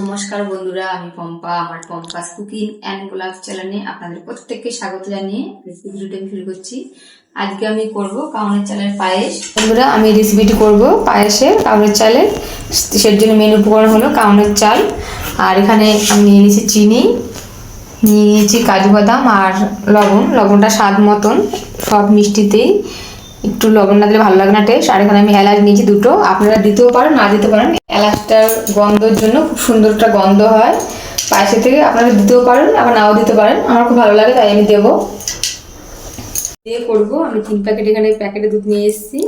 নমস্কার বন্ধুরা, আমি পম্পা, আমার পম্পাস কুকিং অ্যান্ড ব্লগ চ্যানেলে আপনাদের প্রত্যেককে স্বাগত জানিয়ে রেসিপি ভিডিওটা আমি শুরু করছি। আজকে আমি করব কাউনের চালের পায়েস। বন্ধুরা, আমি রেসিপিটি করব পায়েসের, কাউনের চালের। সের জন্য মেন উপকরণ হলো কাউনের চাল। আর এখানে আমি নিয়ে নিয়েছি চিনি, নিয়ে নিয়েছি কাজু বাদাম আর লবণ। লবণটা স্বাদ মতন, সব মিষ্টিতেই একটু লবণ না দিলে ভালো লাগে না টেস্ট আর এখানে আমি এলাচ নিয়েছি দুটো। আপনারা দিতেও পারেন, না দিতে পারেন। এলাচটার গন্ধর জন্য খুব সুন্দর একটা গন্ধ হয়। পায়েসের থেকে আপনারা দিতেও পারেন, আবার নাও দিতে পারেন। আমার খুব ভালো লাগে, তাই আমি দেবো। দিয়ে করব, আমি তিন প্যাকেট এখানে প্যাকেটে দুধ নিয়ে এসেছি।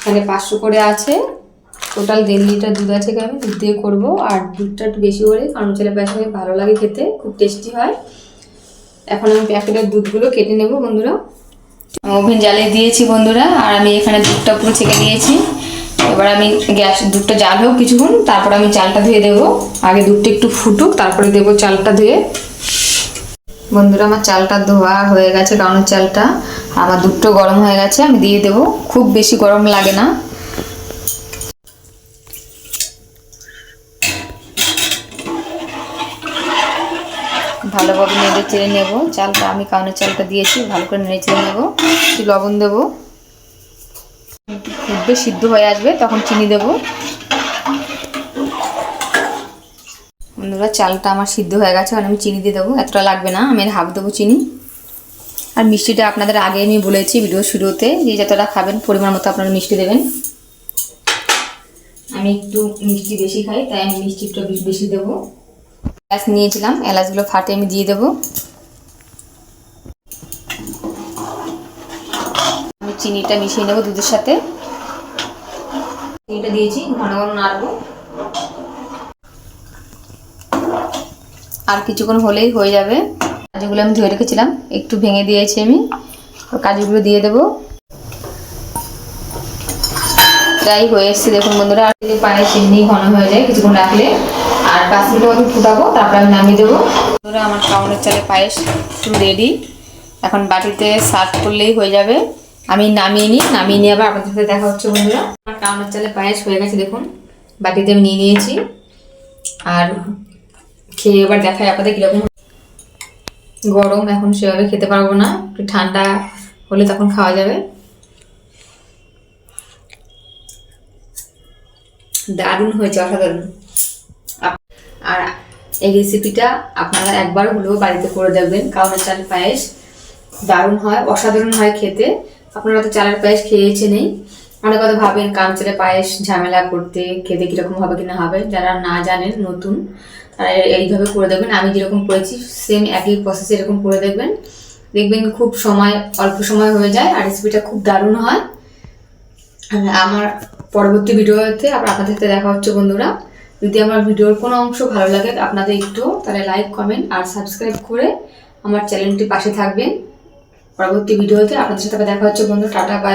এখানে পাঁচশো করে আছে। টোটাল দেড় লিটার দুধ আছে আমি দুধ দিয়ে করব। আর দুধটা একটু বেশি করে, কারণ ছেলে পায়েসে ভালো লাগে খেতে, খুব টেস্টি হয়। এখন আমি প্যাকেটের দুধগুলো কেটে নেব, বন্ধুরা। ওভেন জ্বালিয়ে দিয়েছি বন্ধুরা, আর আমি এখানে দুধটা পুরো ছেঁকে দিয়েছি এবার আমি গ্যাস, দুধটা জাল হোক কিছুক্ষণ, তারপর আমি চালটা ধুয়ে দেবো। আগে দুধটা একটু ফুটুক, তারপরে দেবো চালটা ধুয়ে। বন্ধুরা, আমার চালটা ধোয়া হয়ে গেছে কারণ চালটা। আমার দুধটা গরম হয়ে গেছে, আমি দিয়ে দেবো। খুব বেশি গরম লাগে না। ভালোভাবে নেড়ে চেড়ে নেব। চালটা আমি কাউনের চালটা দিয়েছি, ভালো করে নেড়ে চেড়ে নেব। একটু লবণ দেবো। ফুটবে সিদ্ধ হয়ে আসবে, তখন চিনি দেবো। বন্ধুরা, চালটা আমার সিদ্ধ হয়ে গেছে আমি চিনি দিয়ে দেবো। এতটা লাগবে না, আমি হাফ দেবো চিনি। আর মিষ্টিটা আপনাদের আগে আমি বলেছি ভিডিও শুরুতে, যে যতটা খাবেন, পরিমাণ মতো আপনারা মিষ্টি দেবেন। আমি একটু মিষ্টি বেশি খাই, তাই আমি মিষ্টি একটু বেশি দেবো। এলাচ নিয়েছিলাম, এলাচগুলো ফাটে, আমি দিয়ে দেবো। আমি চিনিটা মিশিয়ে নেব দুধের সাথে। চিনিটা দিয়েছি, ঘন ঘন নাড়বো। আর কিছুক্ষণ হলেই হয়ে যাবে। কাজুগুলো আমি ধুয়ে রেখেছিলাম, একটু ভেঙে দিয়েছি আমি। কাজুগুলো দিয়ে দেবো। প্রায় হয়ে এসছে দেখুন বন্ধুরা। আর যদি পায়ে এমনি ঘন হয়ে যায় কিছুক্ষণ রাখলে। আর পাঁচ মিনিট মতো ফুটাবো, তারপর আমি নামিয়ে দেবো। বন্ধুরা, আমার কাউনের চালে পায়েস পুরো রেডি এখন বাটিতে সার্ভ করলেই হয়ে যাবে। আমি নামিয়ে নিই, নামিয়ে নিয়ে আবার আপনাদের সাথে দেখা হচ্ছে বন্ধুরা। আমার কাউনের চালে পায়েস হয়ে গেছে দেখুন। বাটিতে আমি নিয়ে নিয়েছি। আর খেয়ে এবার দেখাই আপনাদের কীরকম গরম, এখন সেভাবে খেতে পারব না। একটু ঠান্ডা হলে তখন খাওয়া যাবে। দারুণ হয়েছে, অসাধারণ। আর এই রেসিপিটা আপনারা একবার হলেও বাড়িতে করে দেখবেন। কারণ চালের পায়েস দারুণ হয়, অসাধারণ হয় খেতে। আপনারা তো চালের পায়েস খেয়েছে নেই অনেক কথা ভাবেন কারণ চালের পায়েস ঝামেলা করতে, খেতে কীরকম হবে কিনা হবে, যারা না জানেন, নতুন, তারা এইভাবে করে দেখবেন। আমি যেরকম করেছি সেম একই প্রসেসে এরকম করে দেখবেন। দেখবেন খুব সময়, অল্প সময় হয়ে যায়, আর রেসিপিটা খুব দারুণ হয়। আর আমার পরবর্তী ভিডিওতে আবার আপনাদের সাথে দেখা হচ্ছে, বন্ধুরা। যদি আমার ভিডিওর কোনো অংশ ভালো লাগে, আপনাদের একটু, তাহলে লাইক কমেন্ট আর সাবস্ক্রাইব করে আমার চ্যানেলটি পাশে থাকবেন। পরবর্তী ভিডিওতে আপনাদের সাথে দেখা হচ্ছে বন্ধু টাটা বাই